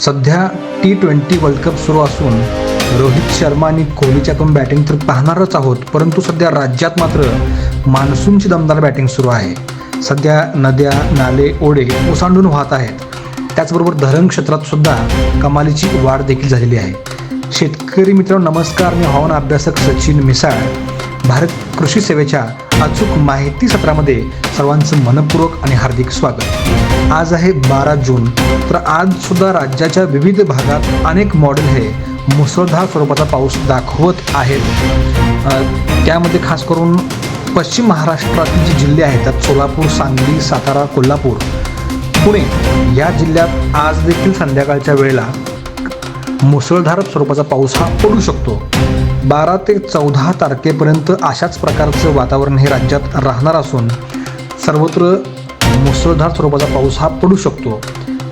सध्या T twenty world cup सुरू असून रोहित शर्मा आणि कोहलीच्याकडून बॅटिंग तर पाहणारच आहोत. परंतु सध्या राज्यात मात्र मान्सूनची दमदार बॅटिंग सुरू आहे. सध्या नद्या नाले ओढे ओसांडून वाहत आहेत. त्याचबरोबर धरण क्षेत्रात सुद्धा कमालीची वाढ देखील झालेली आहे. शेतकरी मित्रांनो नमस्कार. मी हवामान अभ्यासक सचिन मिसाळ. भारत कृषी सेवेच्या अचूक माहिती सत्रामध्ये सर्वांचं मनपूर्वक आणि हार्दिक स्वागत. आज आहे बारा जून तर आज सुद्धा राज्याच्या विविध भागात अनेक मॉडेल हे मुसळधार स्वरूपाचा पाऊस दाखवत आहेत. त्यामध्ये खास करून पश्चिम महाराष्ट्रातील जे जिल्हे आहेत त्यात सोलापूर सांगली सातारा कोल्हापूर पुणे या जिल्ह्यात आज देखील संध्याकाळच्या वेळेला मुसळधार स्वरूपाचा पाऊस हा पडू शकतो. बारा ते चौदा तारखेपर्यंत अशाच प्रकारचं वातावरण हे राज्यात राहणार असून सर्वत्र मुसळधार स्वरूपाचा पाऊस हा पडू शकतो.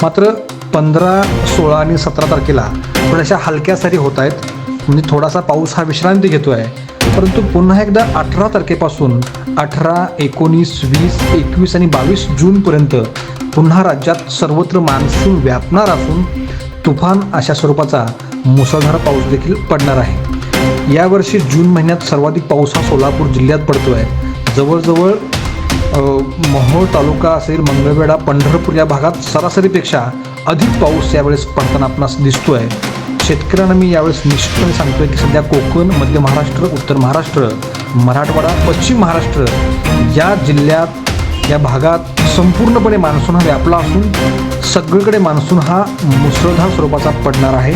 मात्र पंधरा सोळा आणि सतरा तारखेला थोड्याशा हलक्या सरी होत आहेत. म्हणजे थोडासा पाऊस हा विश्रांती घेतो आहे परंतु पुन्हा एकदा अठरा तारखेपासून अठरा एकोणीस वीस एकवीस आणि बावीस जूनपर्यंत पुन्हा राज्यात सर्वत्र मान्सून व्यापणार असून तुफान अशा स्वरूपाचा मुसळधार पाऊस देखील पडणार आहे. यावर्षी जून महिन्यात सर्वाधिक पाऊस हा सोलापूर जिल्ह्यात पडतो आहे जवळजवळ मोहोळ तालुका असेल मंगळवेढा पंढरपूर या भागात सरासरीपेक्षा अधिक पाऊस यावेळेस पडताना आपणास दिसतो आहे शेतकऱ्यांना मी यावेळेस निश्चितपणे सांगतोय की सध्या कोकण मध्य महाराष्ट्र उत्तर महाराष्ट्र मराठवाडा पश्चिम महाराष्ट्र या जिल्ह्यात या भागात संपूर्णपणे मान्सून हा व्यापला असून सगळीकडे मान्सून हा मुसळधार स्वरूपाचा पडणार आहे.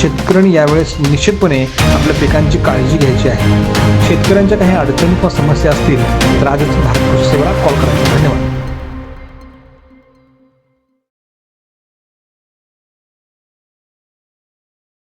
शेतकऱ्यांनी यावेळेस निश्चितपणे आपल्या पिकांची काळजी घ्यायची आहे. शेतकऱ्यांच्या काही अडचणी किंवा समस्या असतील तर आजच भारत कृषी सेवेला कॉल करा.